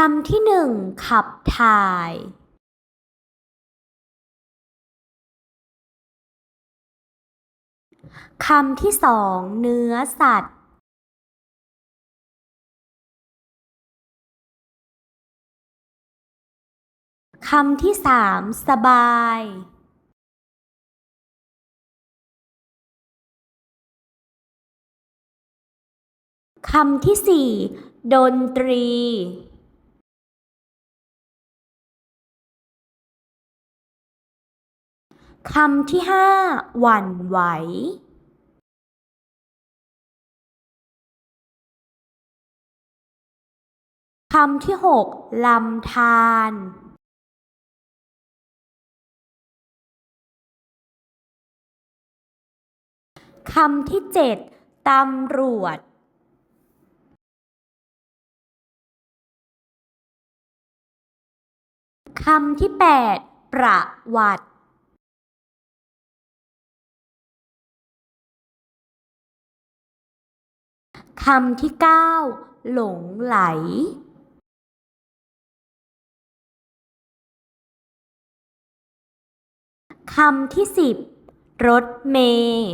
คำที่หนึ่งขับถ่ายคำที่สองเนื้อสัตว์คำที่สามสบายคำที่สี่ดนตรี คำที่ห้าหวั่นไหวคำที่หกลำธารคำที่เจ็ดตำรวจ คำที่แปดประวัติ คำที่เก้าหลงไหลคำที่สิบรถเมย์